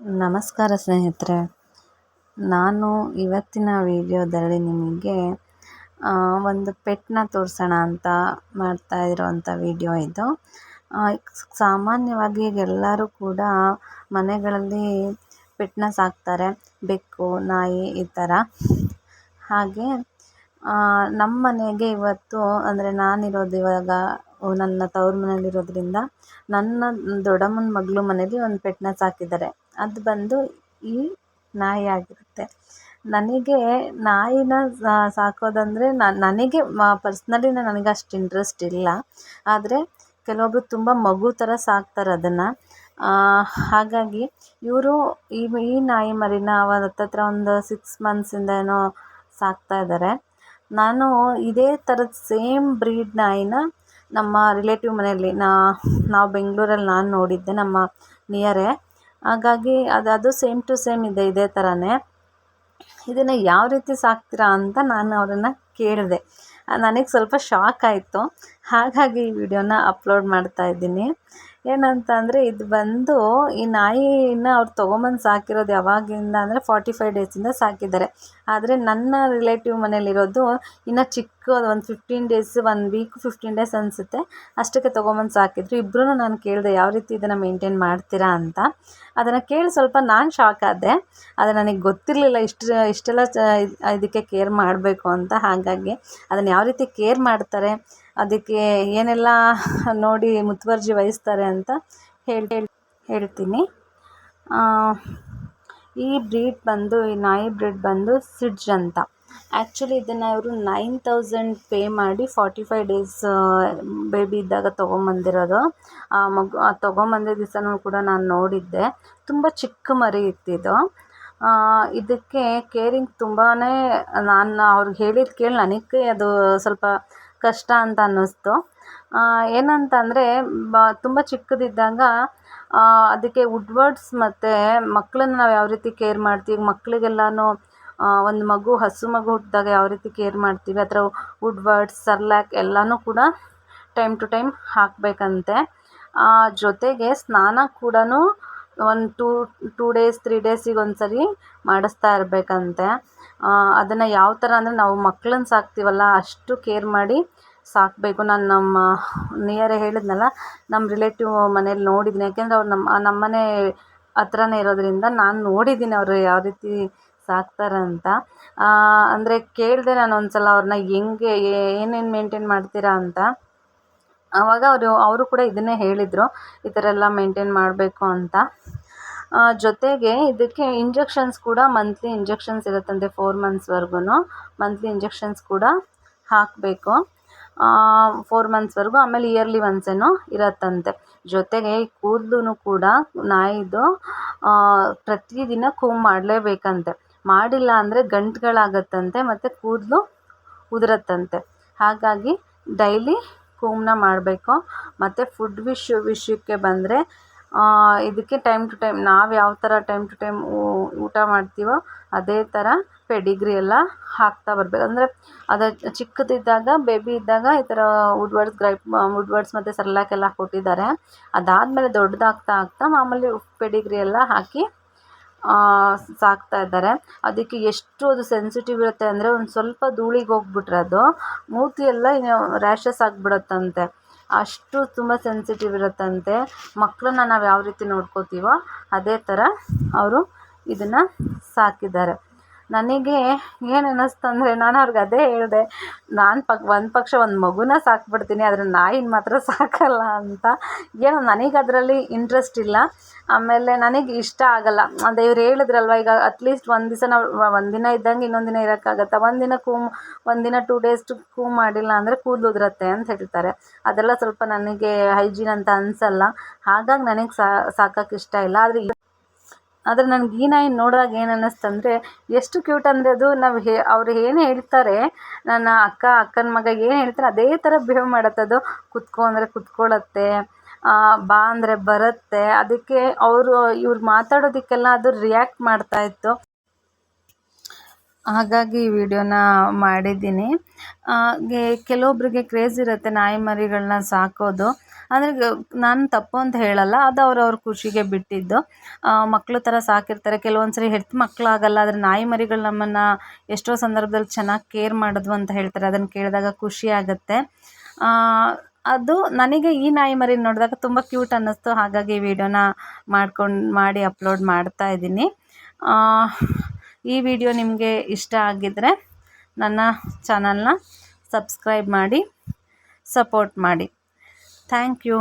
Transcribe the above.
ನಮಸ್ಕಾರ ಸ್ನೇಹಿತರೆ. ನಾನು ಇವತ್ತಿನ ವಿಡಿಯೋದಲ್ಲಿ ನಿಮಗೆ ಒಂದು ಪೆಟ್ಟನ್ನ ತೋರಿಸೋಣ ಅಂತ ಮಾಡ್ತಾ ಇರೋವಂಥ ವಿಡಿಯೋ ಇದು. ಸಾಮಾನ್ಯವಾಗಿ ಎಲ್ಲರೂ ಕೂಡ ಮನೆಗಳಲ್ಲಿ ಪೆಟ್ಟನ್ನ ಸಾಕ್ತಾರೆ, ಬೆಕ್ಕು, ನಾಯಿ ಈ ಥರ ಹಾಗೆ ನಮ್ಮ ಮನೆಗೆ ಇವತ್ತು, ಅಂದರೆ ನಾನಿರೋದು ಇವಾಗ ನನ್ನ ತವ್ರ ಮನೇಲಿರೋದ್ರಿಂದ ನನ್ನ ದೊಡ್ಡಮ್ಮನ ಮಗಳು ಮನೇಲಿ ಒಂದು ಪೆಟ್ಟನ್ನ ಸಾಕಿದ್ದಾರೆ. ಅದು ಬಂದು ಈ ನಾಯಿ ಆಗಿರುತ್ತೆ. ನನಗೆ ನಾಯಿನ ಸಾಕೋದಂದರೆ ನನಗೆ ಪರ್ಸ್ನಲಿ ನನಗೆ ಅಷ್ಟು ಇಂಟ್ರೆಸ್ಟ್ ಇಲ್ಲ. ಆದರೆ ಕೆಲವೊಬ್ಬರು ತುಂಬ ಮಗು ಥರ ಸಾಕ್ತಾರೆ ಅದನ್ನು. ಹಾಗಾಗಿ ಇವರು ಈ ಈ ನಾಯಿ ಮರಿನ ಅವರ ಹತ್ತತ್ರ ಒಂದು ಸಿಕ್ಸ್ ಮಂತ್ಸಿಂದ ಏನೋ ಸಾಕ್ತಾ ಇದ್ದಾರೆ ನಾನು ಇದೇ ಥರದ ಸೇಮ್ ಬ್ರೀಡ್ ನಾಯಿನ ನಮ್ಮ ರಿಲೇಟಿವ್ ಮನೆಯಲ್ಲಿ ನಾವು ಬೆಂಗಳೂರಲ್ಲಿ ನಾನು ನೋಡಿದ್ದೆ ನಮ್ಮ ನಿಯರೇ ಹಾಗಾಗಿ ಅದು ಅದು ಸೇಮ್ ಟು ಸೇಮ್ ಇದೆ, ಇದೇ ಥರನೇ ಇದನ್ನು ಯಾವ ರೀತಿ ಸಾಕ್ತೀರಾ ಅಂತ ನಾನು ಅವರನ್ನು ಕೇಳಿದೆ. ನನಗೆ ಸ್ವಲ್ಪ ಶಾಕ್ ಆಯಿತು. ಹಾಗಾಗಿ ಈ ವಿಡಿಯೋನ ಅಪ್ಲೋಡ್ ಮಾಡ್ತಾ ಇದ್ದೀನಿ. ಏನಂತ ಅಂದರೆ ಇದು ಬಂದು ಈ ನಾಯಿನ ಅವ್ರು ತೊಗೊಂಬಂದು ಸಾಕಿರೋದು ಯಾವಾಗಿಂದ ಅಂದರೆ ಫಾರ್ಟಿ ಫೈವ್ ಡೇಸಿಂದ ಸಾಕಿದ್ದಾರೆ. ಆದರೆ ನನ್ನ ರಿಲೇಟಿವ್ ಮನೇಲಿರೋದು ಇನ್ನು ಚಿಕ್ಕದು, ಒಂದು fifteen days one week fifteen days ಅನಿಸುತ್ತೆ. ಅಷ್ಟಕ್ಕೆ ತೊಗೊಂಬಂದು ಸಾಕಿದ್ರು. ಇಬ್ಬರೂ ನಾನು ಕೇಳಿದೆ, ಯಾವ ರೀತಿ ಇದನ್ನು ಮೇಂಟೈನ್ ಮಾಡ್ತೀರಾ ಅಂತ? ಅದನ್ನು ಕೇಳಿ ಸ್ವಲ್ಪ ನಾನು ಶಾಕ್ ಆದೆ. ಅದು ನನಗೆ ಗೊತ್ತಿರಲಿಲ್ಲ, ಇಷ್ಟು, ಇಷ್ಟೆಲ್ಲ ಇದಕ್ಕೆ ಕೇರ್ ಮಾಡಬೇಕು ಅಂತ. ಹಾಗಾಗಿ ಅದನ್ನು ಯಾವ ರೀತಿ ಕೇರ್ ಮಾಡ್ತಾರೆ? ಅದಕ್ಕೆ ಏನೆಲ್ಲ ನೋಡಿ ಮುತುವರ್ಜಿ ವಹಿಸ್ತಾರೆ ಅಂತ ಹೇಳಿ ಹೇಳಿ, ಹೇಳ್ತೀನಿ. ಈ ಬ್ರೀಡ್ ಬಂದು, ಈ ನಾಯಿ ಬ್ರೀಡ್ ಬಂದು ಸಿಡ್ಜ್ ಅಂತ. ಆ್ಯಕ್ಚುಲಿ ಇದನ್ನು ಅವರು ನೈನ್ ತೌಸಂಡ್ ಪೇ ಮಾಡಿ ಫಾರ್ಟಿ ಫೈವ್ ಡೇಸ್ ಬೇಬಿ ಇದ್ದಾಗ ತೊಗೊಂಬಂದಿರೋದು. ಆ, ಮಗು ತೊಗೊಂಬಂದಿದ್ದ ದಿವಸನೂ ಕೂಡ ನಾನು ನೋಡಿದ್ದೆ. ತುಂಬ ಚಿಕ್ಕ ಮರಿ ಇತ್ತಿದ್ದು ಇದಕ್ಕೆ ಕೇರಿಂಗ್ ತುಂಬಾ ನಾನು ಅವ್ರಿಗೆ ಹೇಳಿದ ಕೇಳಿ ನನಗೆ ಅದು ಸ್ವಲ್ಪ ಕಷ್ಟ ಅಂತ ಅನ್ನಿಸ್ತು. ಏನಂತ ಅಂದರೆ ಬ, ತುಂಬ ಚಿಕ್ಕದಿದ್ದಾಗ ಅದಕ್ಕೆ ವುಡ್ವರ್ಡ್ಸ್ ಮತ್ತು ಮಕ್ಕಳನ್ನ ನಾವು ಯಾವ ರೀತಿ ಕೇರ್ ಮಾಡ್ತೀವಿ ಮಕ್ಕಳಿಗೆಲ್ಲನೂ ಒಂದು ಮಗು ಹಸು ಮಗು ಹುಟ್ಟಿದಾಗ ಯಾವ ರೀತಿ ಕೇರ್ ಮಾಡ್ತೀವಿ ಅಥವಾ ವುಡ್ವರ್ಡ್ಸ್ ಸರ್ಲ್ಯಾಕ್ ಎಲ್ಲನೂ ಕೂಡ ಟೈಮ್ ಟು ಟೈಮ್ ಹಾಕಬೇಕಂತೆ. ಜೊತೆಗೆ ಸ್ನಾನ ಕೂಡ ಒಂದು ಟೂ ಟೂ ಡೇಸ್, ತ್ರೀ ಡೇಸಿಗೆ ಒಂದು ಸಲ ಮಾಡಿಸ್ತಾ ಇರಬೇಕಂತೆ. ಅದನ್ನು ಯಾವ ಥರ ಅಂದರೆ ನಾವು ಮಕ್ಳನ್ನ ಸಾಕ್ತೀವಲ್ಲ ಅಷ್ಟು ಕೇರ್ ಮಾಡಿ ಸಾಕಬೇಕು. ನಾನು ನಮ್ಮ ನಿಯರೇ ಹೇಳಿದ್ನಲ್ಲ ನಮ್ಮ ರಿಲೇಟಿವ್ ಮನೇಲಿ ನೋಡಿದ್ದೀನಿ ಯಾಕೆಂದರೆ ಅವ್ರು ನಮ್ಮ ನಮ್ಮ ಮನೆ ಹತ್ರನೇ ಇರೋದರಿಂದ ನಾನು ನೋಡಿದ್ದೀನಿ ಅವರು ಯಾವ ರೀತಿ ಸಾಕ್ತಾರೆ ಅಂತ. ಅಂದರೆ ಕೇಳಿದೆ ನಾನು ಒಂದು ಸಲ ಅವ್ರನ್ನ ಹೆಂಗೆ ಏನೇನು ಮೇಂಟೈನ್ ಮಾಡ್ತೀರಾ ಅಂತ. ಆವಾಗ ಅವರು ಅವರು ಕೂಡ ಇದನ್ನೇ ಹೇಳಿದರು, ಈ ಥರ ಎಲ್ಲ ಮೇಂಟೈನ್ ಮಾಡಬೇಕು ಅಂತ. ಜೊತೆಗೆ ಇದಕ್ಕೆ ಇಂಜೆಕ್ಷನ್ಸ್ ಕೂಡ ಮಂತ್ಲಿ ಇಂಜೆಕ್ಷನ್ಸ್ ಇರುತ್ತಂತೆ ಫೋರ್ ಮಂತ್ಸ್ವರೆಗೂ ಮಂತ್ಲಿ ಇಂಜೆಕ್ಷನ್ಸ್ ಕೂಡ ಹಾಕಬೇಕು. ಫೋರ್ ಮಂತ್ಸ್ವರೆಗೂ ಆಮೇಲೆ ಇಯರ್ಲಿ ಒನ್ಸ್ ಇರತ್ತಂತೆ. ಜೊತೆಗೆ ಕೂದಲು ಕೂಡ ನಾಯಿದು ಪ್ರತಿದಿನ ಕೂಮ್ ಮಾಡಲೇಬೇಕಂತೆ. ಮಾಡಿಲ್ಲ ಅಂದರೆ ಗಂಟುಗಳಾಗತ್ತಂತೆ, ಮತ್ತು ಕೂದಲು ಉದುರತ್ತಂತೆ. ಹಾಗಾಗಿ ಡೈಲಿ ಕೂಮ್ನ ಮಾಡಬೇಕು. ಮತ್ತು ಫುಡ್ ವಿಷ, ವಿಷಯಕ್ಕೆ ಬಂದರೆ ಇದಕ್ಕೆ ಟೈಮ್ ಟು ಟೈಮ್ ನಾವು ಯಾವ ಥರ ಟೈಮ್ ಟು ಟೈಮ್ ಊಟ ಮಾಡ್ತೀವೋ ಅದೇ ಥರ ಪೆಡಿಗ್ರಿ ಎಲ್ಲ ಹಾಕ್ತಾ ಬರಬೇಕು. ಅಂದರೆ ಅದು ಚಿಕ್ಕದಿದ್ದಾಗ ಬೇಬಿ ಇದ್ದಾಗ ಈ ಥರ ವುಡ್ವರ್ಡ್ಸ್ ಗ್ರೈಪ್ ವುಡ್ವರ್ಡ್ಸ್ ಮತ್ತು ಸರ್ಲ್ಯಾಕ್ ಎಲ್ಲ ಕೊಟ್ಟಿದ್ದಾರೆ ಅದಾದಮೇಲೆ ದೊಡ್ಡದಾಗ್ತಾ, ಆಗ್ತಾ ಮಾಮೂಲಿ ಪೆಡಿಗ್ರಿ ಎಲ್ಲ ಹಾಕಿ ಸಾಕ್ತಾ ಇದ್ದಾರೆ. ಅದಕ್ಕೆ ಎಷ್ಟು ಅದು ಸೆನ್ಸಿಟಿವ್ ಇರುತ್ತೆ ಅಂದರೆ ಒಂದು ಸ್ವಲ್ಪ ಧೂಳಿಗೆ ಹೋಗ್ಬಿಟ್ರೆ ಅದು ಮೂತಿ ಎಲ್ಲ ರ್ಯಾಷಸ್ ಆಗಿಬಿಡತ್ತಂತೆ. ಅಷ್ಟು ತುಂಬ ಸೆನ್ಸಿಟಿವ್ ಇರುತ್ತಂತೆ. ಮಕ್ಕಳನ್ನ ನಾವು ಯಾವ ರೀತಿ ನೋಡ್ಕೋತೀವೋ ಅದೇ ಥರ ಅವರು ಇದನ್ನು ಸಾಕಿದ್ದಾರೆ. ನನಗೆ ಏನು ಅನ್ನಿಸ್ತು ಅಂದರೆ ನಾನು ಅವ್ರಿಗೆ ಅದೇ ಹೇಳಿದೆ, ನಾನು ಪಕ್, ಒಂದು ಪಕ್ಷ ಒಂದು ಮಗುನ ಸಾಕ್ಬಿಡ್ತೀನಿ, ಆದರೆ ನಾಯಿನ ಮಾತ್ರ ಸಾಕಲ್ಲ ಅಂತ. ಏನೋ ನನಗೆ ಅದರಲ್ಲಿ ಇಂಟ್ರೆಸ್ಟ್ ಇಲ್ಲ. ಆಮೇಲೆ ನನಗೆ ಇಷ್ಟ ಆಗಲ್ಲ. ಅದೇ ಇವ್ರು ಹೇಳಿದ್ರಲ್ವ, ಈಗ ಅಟ್ಲೀಸ್ಟ್ ಒಂದು ದಿವಸ ನಾವು ಒಂದಿನ ಇದ್ದಂಗೆ ಇನ್ನೊಂದು ದಿನ ಇರೋಕ್ಕಾಗತ್ತಾ? ಒಂದಿನ ಕೂಮ್ ಒಂದಿನ ಟೂ ಡೇಸ್ ಕೂ ಮಾಡಿಲ್ಲ ಅಂದರೆ ಕೂದಲು ಉದುರುತ್ತೆ ಅಂತ ಹೇಳ್ತಾರೆ. ಅದೆಲ್ಲ ಸ್ವಲ್ಪ ನನಗೆ ಹೈಜೀನ್ ಅಂತ ಅನಿಸಲ್ಲ. ಹಾಗಾಗಿ ನನಗೆ ಸಾಕಕ್ಕೆ ಇಷ್ಟ ಇಲ್ಲ. ಆದರೆ ಆದರೆ ನನಗೆ ಈ ನಾಯಿ ನೋಡಿದಾಗ ಏನು ಅನ್ನಿಸ್ತಂದರೆ, ಎಷ್ಟು ಕ್ಯೂಟ್ ಅಂದರೆ ಅದು ನಾವು ಹೇ, ಅವ್ರು ಏನು ಹೇಳ್ತಾರೆ, ನನ್ನ ಅಕ್ಕ, ಅಕ್ಕನ ಮಗ ಏನು ಹೇಳ್ತಾರೆ, ಅದೇ ಥರ ಬಿಹೇವ್ ಮಾಡುತ್ತೆ ಅದು. ಕುತ್ಕೋ ಅಂದರೆ ಕುತ್ಕೊಳ್ಳುತ್ತೆ ಬಾ ಅಂದರೆ ಬರುತ್ತೆ. ಅದಕ್ಕೆ ಅವರು, ಇವ್ರು ಮಾತಾಡೋದಕ್ಕೆಲ್ಲ ಅದು ರಿಯಾಕ್ಟ್ ಮಾಡ್ತಾ ಇತ್ತು. ಹಾಗಾಗಿ ಈ ವಿಡಿಯೋನ ಮಾಡಿದ್ದೀನಿ. ಕೆಲವೊಬ್ಬರಿಗೆ ಕ್ರೇಜ್ ಇರುತ್ತೆ ನಾಯಿ ಮರಿಗಳನ್ನ ಸಾಕೋದು. ಅಂದರೆ ನಾನು ತಪ್ಪು ಅಂತ ಹೇಳಲ್ಲ, ಅದು ಅವ್ರವ್ರ ಖುಷಿಗೆ ಬಿಟ್ಟಿದ್ದು. ಮಕ್ಕಳು ಥರ ಸಾಕಿರ್ತಾರೆ. ಕೆಲವೊಂದು ಸರಿ ಹೆತ್ತ ಮಕ್ಕಳಾಗಲ್ಲ ಆದರೆ ನಾಯಿ ಮರಿಗಳು ನಮ್ಮನ್ನು ಎಷ್ಟೋ ಸಂದರ್ಭದಲ್ಲಿ ಚೆನ್ನಾಗಿ ಕೇರ್ ಮಾಡಿದ್ವು ಅಂತ ಹೇಳ್ತಾರೆ. ಅದನ್ನು ಕೇಳಿದಾಗ ಖುಷಿ ಆಗುತ್ತೆ. ಅದು ನನಗೆ ಈ ನಾಯಿ ಮರಿ ನೋಡಿದಾಗ ತುಂಬ ಕ್ಯೂಟ್ ಅನ್ನಿಸ್ತು. ಹಾಗಾಗಿ ಈ ವಿಡಿಯೋನ ಮಾಡ್ಕೊಂಡು, ಮಾಡಿ ಅಪ್ಲೋಡ್ ಮಾಡ್ತಾ ಇದ್ದೀನಿ. ಈ ವಿಡಿಯೋ ನಿಮಗೆ ಇಷ್ಟ ಆಗಿದ್ದರೆ ನನ್ನ ಚಾನಲ್ನ ಸಬ್ಸ್ಕ್ರೈಬ್ ಮಾಡಿ, ಸಪೋರ್ಟ್ ಮಾಡಿ. Thank you